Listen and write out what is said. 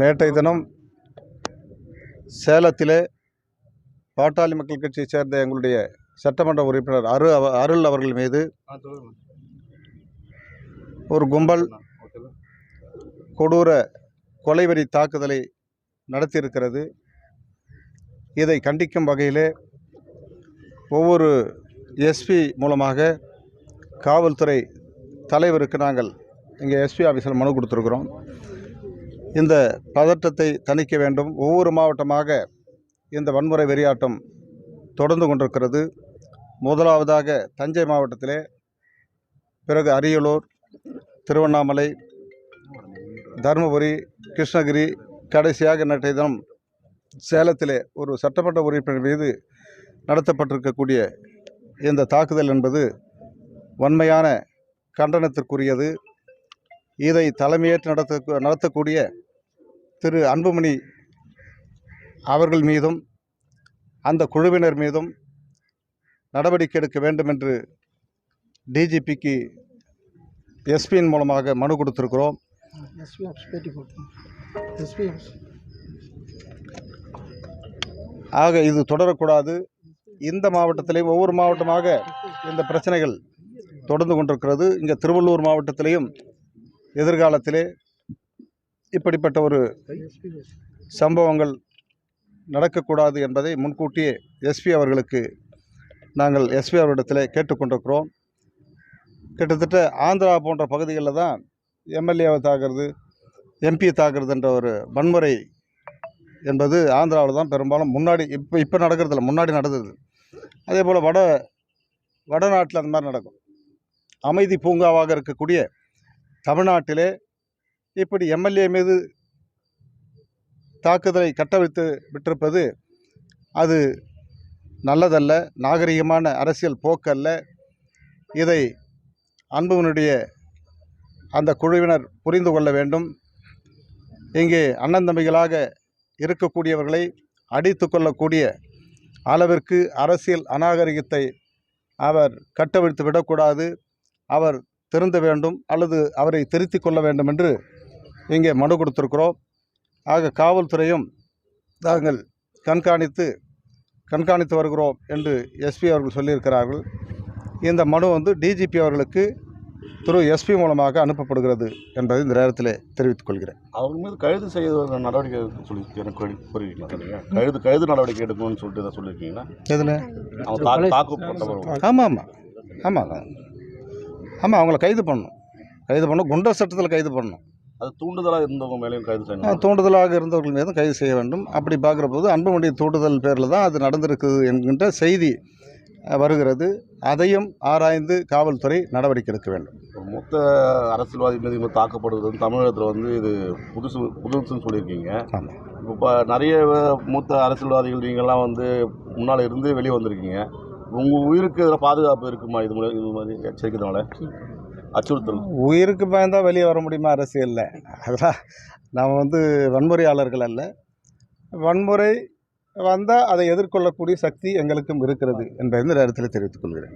நேற்றைய தினம் சேலத்திலே பாட்டாளி மக்கள் கட்சியைச் சேர்ந்த எங்களுடைய சட்டமன்ற உறுப்பினர் அரு அருள் அவர்கள் மீது ஒரு கும்பல் கொடூர கொலைவெறி தாக்குதலை நடத்தியிருக்கிறது. இதை கண்டிக்கும் வகையிலே ஒவ்வொரு எஸ்பி மூலமாக காவல்துறை தலைவருக்கு நாங்கள் இங்கே எஸ்பி ஆஃபீஸில் மனு கொடுத்துருக்குறோம். இந்த பதற்றத்தை தணிக்க வேண்டும். ஒவ்வொரு மாவட்டமாக இந்த வன்முறை வெறியாட்டம் தொடர்ந்து கொண்டிருக்கிறது. முதலாவதாக தஞ்சை மாவட்டத்திலே பிறகு அரியலூர் திருவண்ணாமலை தருமபுரி கிருஷ்ணகிரி கடைசியாக நேற்றைய தினம் சேலத்திலே ஒரு சட்டமன்ற உறுப்பினர் மீது நடத்தப்பட்டிருக்கக்கூடிய இந்த தாக்குதல் என்பது வன்மையான கண்டனத்திற்குரியது. இதை தலைமையேற்று நடத்த நடத்தக்கூடிய திரு அன்புமணி அவர்கள் மீதும் அந்த குழுவினர் மீதும் நடவடிக்கை எடுக்க வேண்டும் என்று டிஜிபிக்கு எஸ்பியின் மூலமாக மனு கொடுத்துருக்குறோம். எஸ்பி பேட்டி எஸ்பி ஆக இது தொடரக்கூடாது. இந்த மாவட்டத்திலையும் ஒவ்வொரு மாவட்டமாக இந்த பிரச்சனைகள் தொடர்ந்து கொண்டிருக்கிறது. இங்கே திருவள்ளூர் மாவட்டத்திலேயும் எதிர்காலத்திலே இப்படிப்பட்ட ஒரு சம்பவங்கள் நடக்கக்கூடாது என்பதை முன்கூட்டியே எஸ்பி அவர்களுக்கு நாங்கள் எஸ்பி அவரிடத்தில் கேட்டுக்கொண்டிருக்கிறோம். கிட்டத்தட்ட ஆந்திரா போன்ற பகுதிகளில் தான் எம்எல்ஏவை தாக்குறது தாகுறது என்ற ஒரு வன்முறை என்பது ஆந்திராவில் தான் பெரும்பாலும் முன்னாடி இப்போ இப்போ நடக்கிறதில்ல முன்னாடி நடந்தது. அதே போல் வட வடநாட்டில் அந்த மாதிரி நடக்கும். அமைதி பூங்காவாக இருக்கக்கூடிய தமிழ்நாட்டிலே இப்படி எம்எல்ஏ மீது தாக்குதலை கட்டவிழ்த்து விட்டிருப்பது அது நல்லதல்ல. நாகரிகமான அரசியல் போக்கல்ல. இதை அன்புவனுடைய அந்த குழுவினர் புரிந்து கொள்ள வேண்டும். இங்கே அண்ணன் தம்பிகளாக இருக்கக்கூடியவர்களை அடித்து கொள்ளக்கூடிய அளவிற்கு அரசியல் அநாகரிகத்தை அவர் கட்டவிழ்த்து விடக்கூடாது. அவர் திருந்த வேண்டும் அல்லது அவரை திருத்திக் கொள்ள வேண்டும் என்று இங்கே மனு கொடுத்திருக்கிறோம். ஆக காவல்துறையும் நாங்கள் கண்காணித்து கண்காணித்து வருகிறோம் என்று எஸ்பி அவர்கள் சொல்லியிருக்கிறார்கள். இந்த மனு வந்து டிஜிபி அவர்களுக்கு திரு எஸ்பி மூலமாக அனுப்பப்படுகிறது என்பதை இந்த நேரத்தில் தெரிவித்துக் கொள்கிறேன். அவங்க மீது கைது செய்ய நடவடிக்கை சொல்லி எனக்கு சொன்னீங்க கைது கைது நடவடிக்கை எடுக்கணும்னு சொல்லிட்டு இதை சொல்லியிருக்கீங்களா? எதில்? தாக்கப்பட்டவர் ஆமாம் ஆமாம் ஆமாம் ஆமாம் அவங்கள கைது பண்ணணும். கைது பண்ணணும். குண்டர் சட்டத்தில் கைது பண்ணணும். அது தூண்டுதலாக இருந்தவங்க மேலேயும் கைது செய்யணும்? தூண்டுதலாக இருந்தவர்கள் மீதும் கைது செய்ய வேண்டும். அப்படி பார்க்குற போது அன்புமணி தூண்டுதல் பேரில் தான் அது நடந்திருக்குது என்கின்ற செய்தி வருகிறது. அதையும் ஆராய்ந்து காவல்துறை நடவடிக்கை எடுக்க வேண்டும். மூத்த அரசியல்வாதி மீது இவங்க தாக்கப்படுவது வந்து தமிழகத்தில் வந்து இது புதுசு புதுசுன்னு சொல்லியிருக்கீங்க. ஆமாம் இப்போ நிறைய மூத்த அரசியல்வாதிகள் நீங்கள்லாம் வந்து முன்னால் இருந்து வெளியே வந்திருக்கீங்க. உங்கள் உயிருக்கு இதில் பாதுகாப்பு இருக்குமா இது மூலம் இது மாதிரி எச்சரிக்கிறதுனால? அச்சுறுத்தல் உயிருக்கு பயந்தால் வெளியே வர முடியுமா அரசியலில்? அதெல்லாம் நாம் வந்து வன்முறையாளர்கள் அல்ல. வன்முறை வந்தால் அதை எதிர்கொள்ளக்கூடிய சக்தி எங்களுக்கும் இருக்கிறது என்பதை இந்த நேரத்தில் தெரிவித்துக் கொள்கிறேன்.